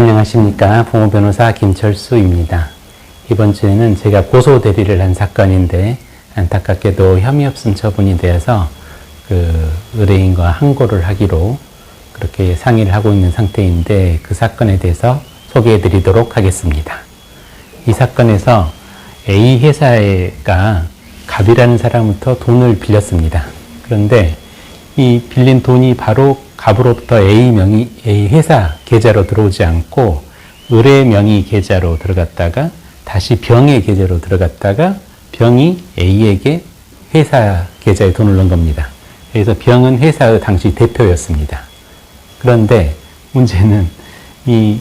안녕하십니까. 부모 변호사 김철수입니다. 이번 주에는 제가 고소 대리를 한 사건인데 안타깝게도 혐의 없음 처분이 되어서 그 의뢰인과 항고를 하기로 그렇게 상의를 하고 있는 상태인데 그 사건에 대해서 소개해 드리도록 하겠습니다. 이 사건에서 A 회사가 갑이라는 사람부터 돈을 빌렸습니다. 그런데 이 빌린 돈이 바로 갑으로부터 A 명의 A 회사 계좌로 들어오지 않고 의뢰 명의 계좌로 들어갔다가 다시 병의 계좌로 들어갔다가 병이 A에게 회사 계좌에 돈을 넣은 겁니다. 그래서 병은 회사의 당시 대표였습니다. 그런데 문제는 이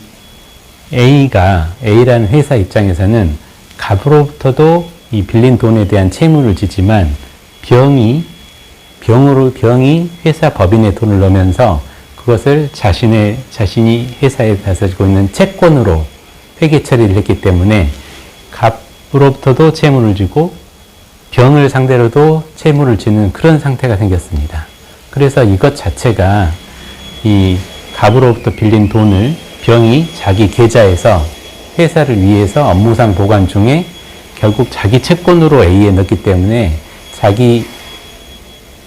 A가 A라는 회사 입장에서는 갑으로부터도 이 빌린 돈에 대한 채무를 지지만 병이 병으로 병이 회사 법인에 돈을 넣으면서 그것을 자신의 자신이 회사에 가지고 있는 채권으로 회계 처리를 했기 때문에 갑으로부터도 채무를 지고 병을 상대로도 채무를 지는 그런 상태가 생겼습니다. 그래서 이것 자체가 이 갑으로부터 빌린 돈을 병이 자기 계좌에서 회사를 위해서 업무상 보관 중에 결국 자기 채권으로 A에 넣기 때문에 자기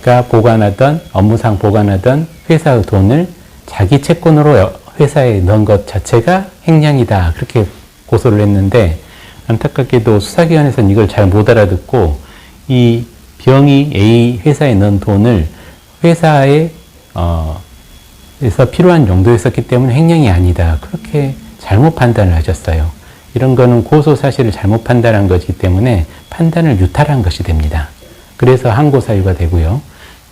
가 보관하던 업무상 보관하던 회사의 돈을 자기 채권으로 회사에 넣은 것 자체가 횡령이다 그렇게 고소를 했는데 안타깝게도 수사기관에서는 이걸 잘 못 알아듣고 이 병이 A 회사에 넣은 돈을 회사에 어, 에서 필요한 용도에 썼기 때문에 횡령이 아니다. 그렇게 잘못 판단을 하셨어요. 이런 거는 고소 사실을 잘못 판단한 것이기 때문에 판단을 유탈한 것이 됩니다. 그래서 항고 사유가 되고요.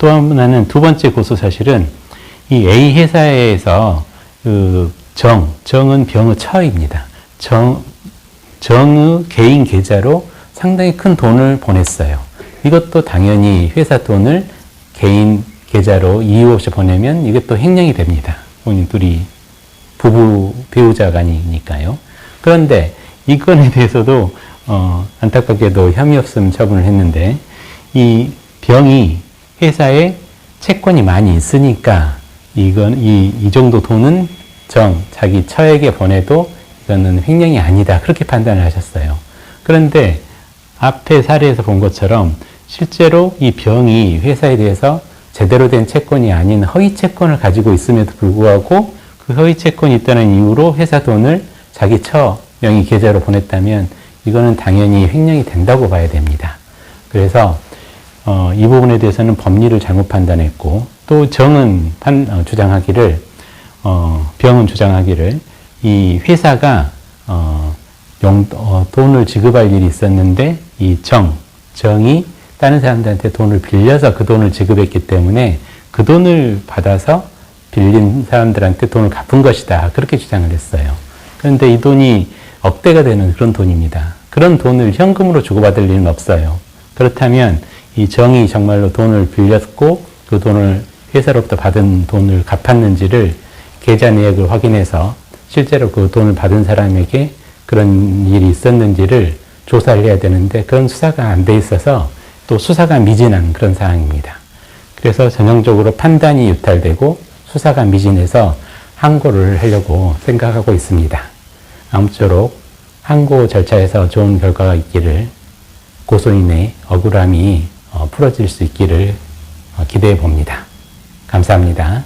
또 하나는 두 번째 고소 사실은 이 A 회사에서 그 정, 정은 병의 처입니다. 정, 정의 개인 계좌로 상당히 큰 돈을 보냈어요. 이것도 당연히 회사 돈을 개인 계좌로 이유 없이 보내면 이것도 횡령이 됩니다. 본인 둘이 부부 배우자가 아니니까요. 그런데 이 건에 대해서도 어, 안타깝게도 혐의 없음 처분을 했는데 이 병이 회사에 채권이 많이 있으니까 이건 이, 이 정도 돈은 정 자기 처에게 보내도 이거는 횡령이 아니다 그렇게 판단을 하셨어요. 그런데 앞에 사례에서 본 것처럼 실제로 이 병이 회사에 대해서 제대로 된 채권이 아닌 허위 채권을 가지고 있음에도 불구하고 그 허위 채권이 있다는 이유로 회사 돈을 자기 처 명의 계좌로 보냈다면 이거는 당연히 횡령이 된다고 봐야 됩니다. 그래서 어, 이 부분에 대해서는 법리를 잘못 판단했고 또 정은 판, 어, 주장하기를 어, 병은 주장하기를 이 회사가 어, 용, 어, 돈을 지급할 일이 있었는데 이 정, 정이 다른 사람들한테 돈을 빌려서 그 돈을 지급했기 때문에 그 돈을 받아서 빌린 사람들한테 돈을 갚은 것이다. 그렇게 주장을 했어요. 그런데 이 돈이 억대가 되는 그런 돈입니다. 그런 돈을 현금으로 주고받을 일은 없어요. 그렇다면 이 정이 정말로 돈을 빌렸고 그 돈을 회사로부터 받은 돈을 갚았는지를 계좌 내역을 확인해서 실제로 그 돈을 받은 사람에게 그런 일이 있었는지를 조사를 해야 되는데 그런 수사가 안 돼 있어서 또 수사가 미진한 그런 상황입니다. 그래서 전형적으로 판단이 유탈되고 수사가 미진해서 항고를 하려고 생각하고 있습니다. 아무쪼록 항고 절차에서 좋은 결과가 있기를 고소인의 억울함이 어, 풀어질 수 있기를 어, 기대해 봅니다. 감사합니다.